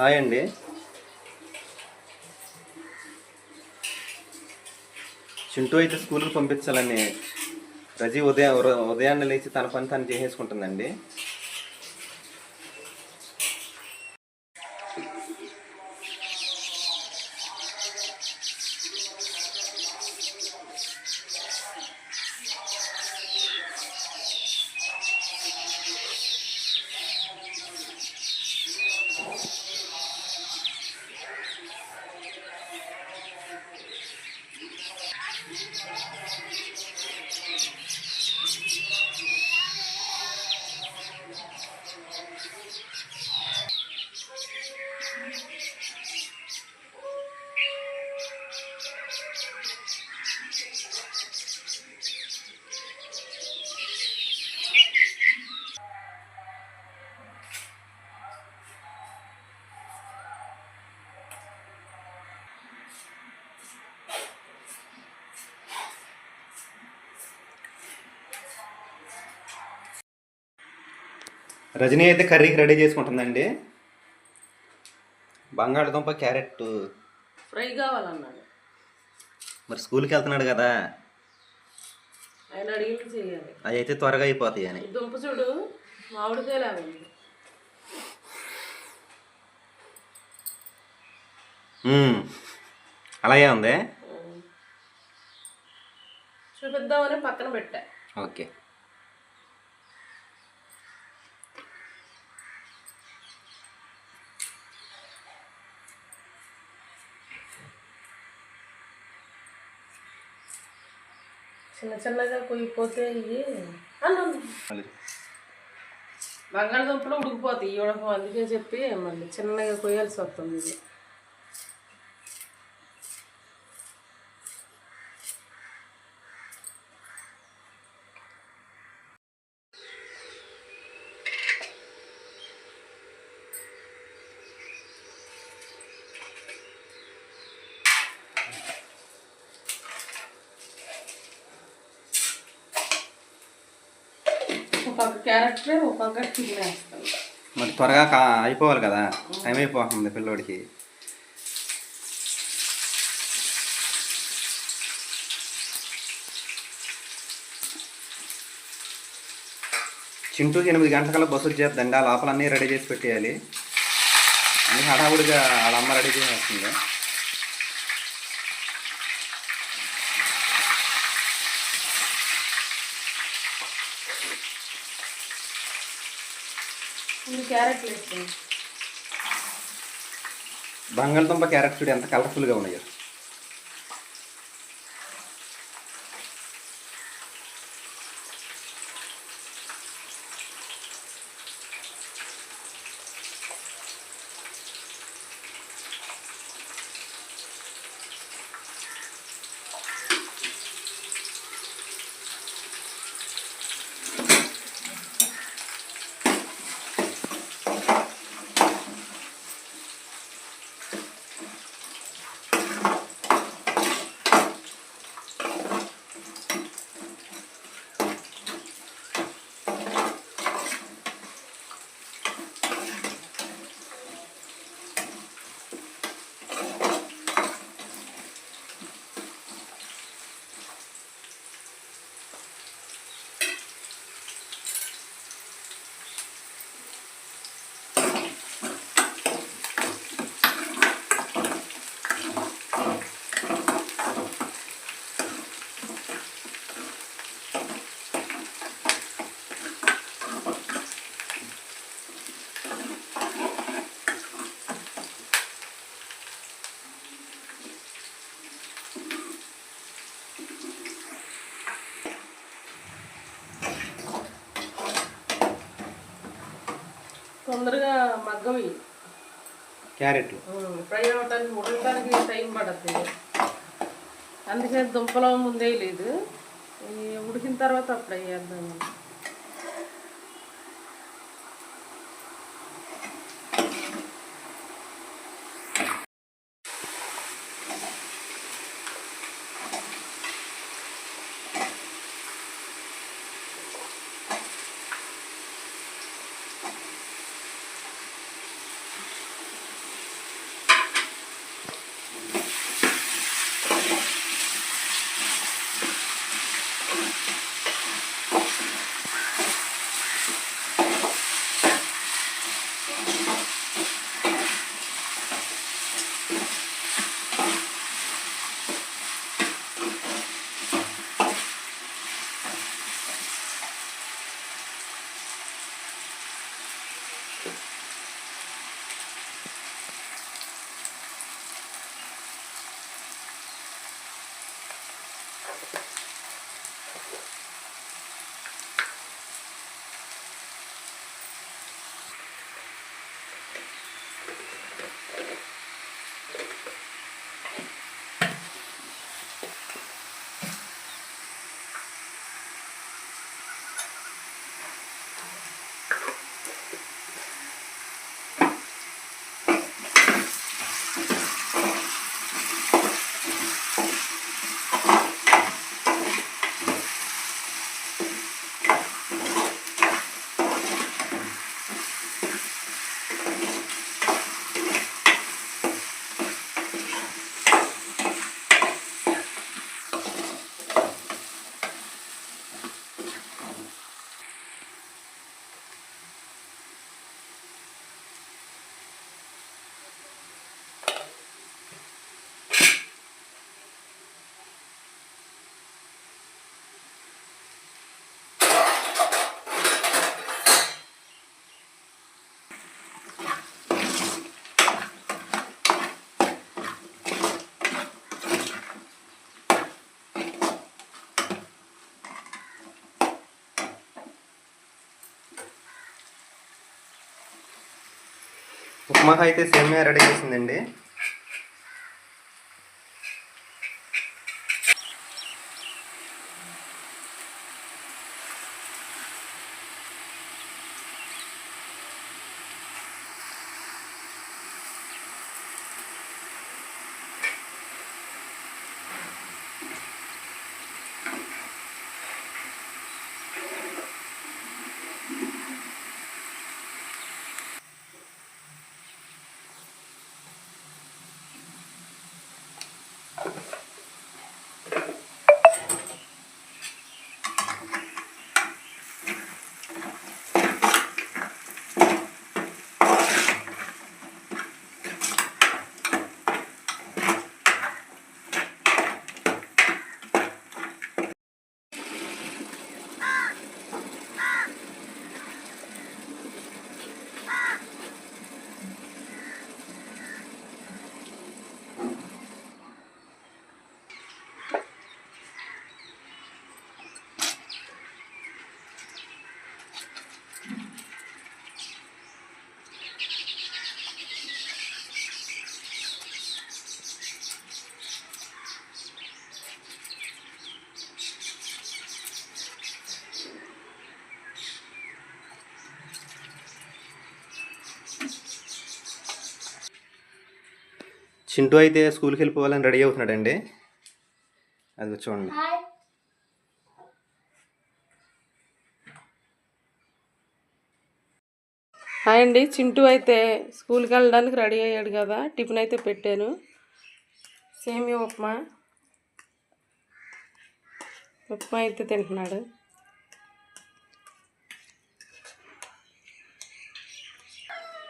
Hi అండి. చింటూ అయితే స్కూల్కి పంపించాలని. రజీ ఉదయం ఉదయాన్నే లేచి తన పని తను చేసేసుకుంటుందండి. రజనీ అయితే కర్రీకి రెడీ చేసుకుంటుందండి. బంగాళదుంప క్యారెట్. ఫ్రై కావాలన్నాడు. మరి స్కూల్కి వెళ్తున్నాడు కదా. ఆయన చేయాలి అవి అయితే త్వరగా అయిపోతాయి అని. దుంప చూడు మామిడికాయలా ఉంది మ్మ్. అలాగే ఉంది. చూపిద్దామని పక్కన పెట్టా. ఓకే. చిన్న చిన్నగా కొయ్యిపోతే ఇవి అన్ను. బంగాళదుంపలు ఉడికిపోతాయి. ఈ ఉడకం అందుకే చెప్పి మళ్ళీ చిన్నగా కొయ్యాల్సి వస్తుంది ఇది ఒక పక్క క్యారెక్టర్ ఒక పక్క చికెన్ మరి త్వరగా కా అయిపోవాలి కదా? టైం అయిపోతుంది పిల్లోడికి. చింటూకి ఎనిమిది గంటలకల్లా బస్సు వచ్చేద్దండి ఆ లోపల అన్నీ రెడీ చేసి పెట్టేయాలి. అన్ని హడావుడిగా వాళ్ళ అమ్మ రెడీ చేసేస్తుంది. ఇది బంగాళదుంప క్యారెట్ చూడు ఎంత కలర్ఫుల్గా ఉన్నాయో. క్యారెట్లు. ఫ్రై అవటానికి ఉడకడానికి టైం పడుతుంది అందుకే దుంపలో ముందే లేదు. ఉడికిన తర్వాత అప్పుడు వేద్దాం ఉప్మాకి అయితే సేమియా రెడీ చేసిందండి. చింటూ అయితే స్కూల్కి వెళ్ళిపోవాలని రెడీ అవుతున్నాడండి. అది చూడండి. హాయ్ అండి. చింటూ అయితే స్కూల్కి వెళ్ళడానికి రెడీ అయ్యాడు కదా. టిఫిన్ అయితే పెట్టాను. సేమియా ఉప్మా. ఉప్మా అయితే తింటున్నాడు.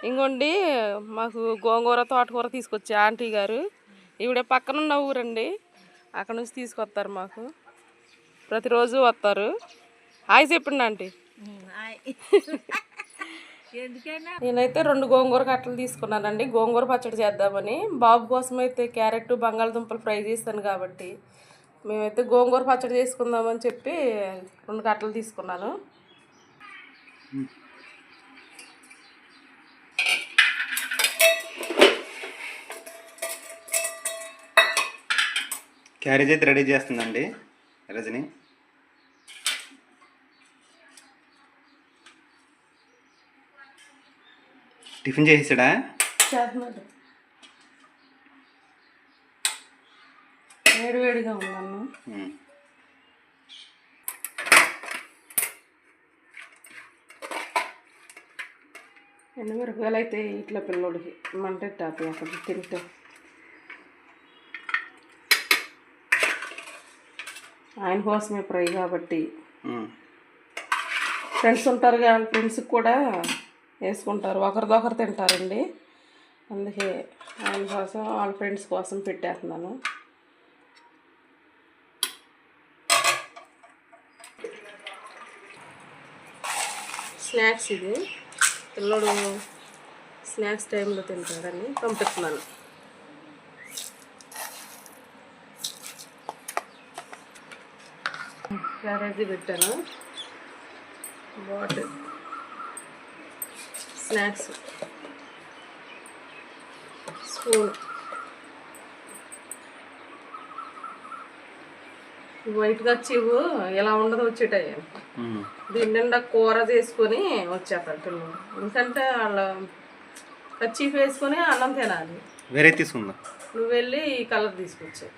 ఇంకోండి మాకు గోంగూర తోటకూర తీసుకొచ్చే ఆంటీ గారు. ఈవిడ పక్కనున్న ఊరండి. అక్కడ నుంచి తీసుకొస్తారు మాకు. ప్రతిరోజు వస్తారు. హాయ్ చెప్పండి ఆంటీ. నేనైతే రెండు గోంగూర కట్టలు తీసుకున్నానండి. గోంగూర పచ్చడి చేద్దామని. బాబు కోసం అయితే క్యారెట్ బంగాళదుంపలు ఫ్రై చేస్తాను కాబట్టి మేమైతే గోంగూర పచ్చడి చేసుకుందామని చెప్పి రెండు కట్టలు తీసుకున్నాను. క్యారేజ్ అయితే రెడీ చేస్తుందండి రజని. టిఫిన్ చేసాడా చేస్తున్నాడు. వేడి వేడిగా ఉందన్ను ఎండుమిరపకాయలు అయితే ఇట్లా పిల్లోడికి మంట టాపి అక్కడ తింటే. ఆయన కోసమే ఫ్రై కాబట్టి. ఫ్రెండ్స్ ఉంటారు వాళ్ళ ఫ్రెండ్స్కి కూడా వేసుకుంటారు. ఒకరిదొకరు తింటారండి. అందుకే ఆయన కోసం వాళ్ళ ఫ్రెండ్స్ కోసం పెట్టేస్తున్నాను. స్నాక్స్ ఇది. పిల్లడు స్నాక్స్ టైంలో తింటాడని పంపిస్తున్నాను. క్యారేజీ పెట్టాను? Bottle snacks. స్పూన్. వైట్గా చివ్వు ఇలా ఉండదు వచ్చేటాయి. దీని నిండా కూర చేసుకొని వచ్చేస్తాడు పిల్లలు. ఎందుకంటే వాళ్ళ కచ్చీఫ్ వేసుకొని అన్నం తినాలి. వేరే తీసుకుందాం నువ్వు వెళ్ళి ఈ కలర్ తీసుకొచ్చావు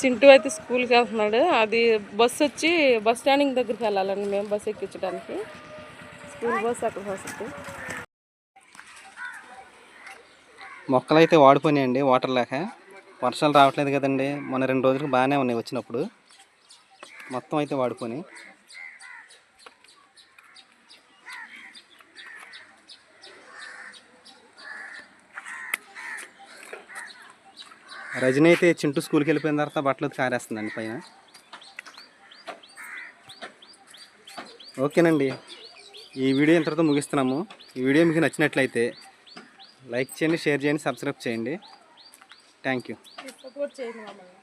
సింటూ అయితే స్కూల్కి వెళ్తున్నాడు. అది బస్సు వచ్చి బస్ స్టాండింగ్ దగ్గరికి వెళ్ళాలండి మేము బస్సు ఎక్కించడానికి. స్కూల్ బస్ అక్కడ వస్తుంది. మొక్కలు అయితే వాడిపోయినాయండి వాటర్ లేక. వర్షాలు రావట్లేదు కదండి. మొన్న రెండు రోజులకు బాగానే ఉన్నాయి వచ్చినప్పుడు. మొత్తం అయితే వాడుకొని రజని అయితే చింటూ స్కూల్కి వెళ్ళిపోయిన తర్వాత బట్టలు కారేస్తుందండి పైన. ఓకేనండి. ఈ వీడియో ఇంతటితో ముగిస్తున్నాము. ఈ వీడియో మీకు నచ్చినట్లయితే లైక్ చేయండి షేర్ చేయండి సబ్స్క్రైబ్ చేయండి. Thank you. సపోర్ట్ చేయండి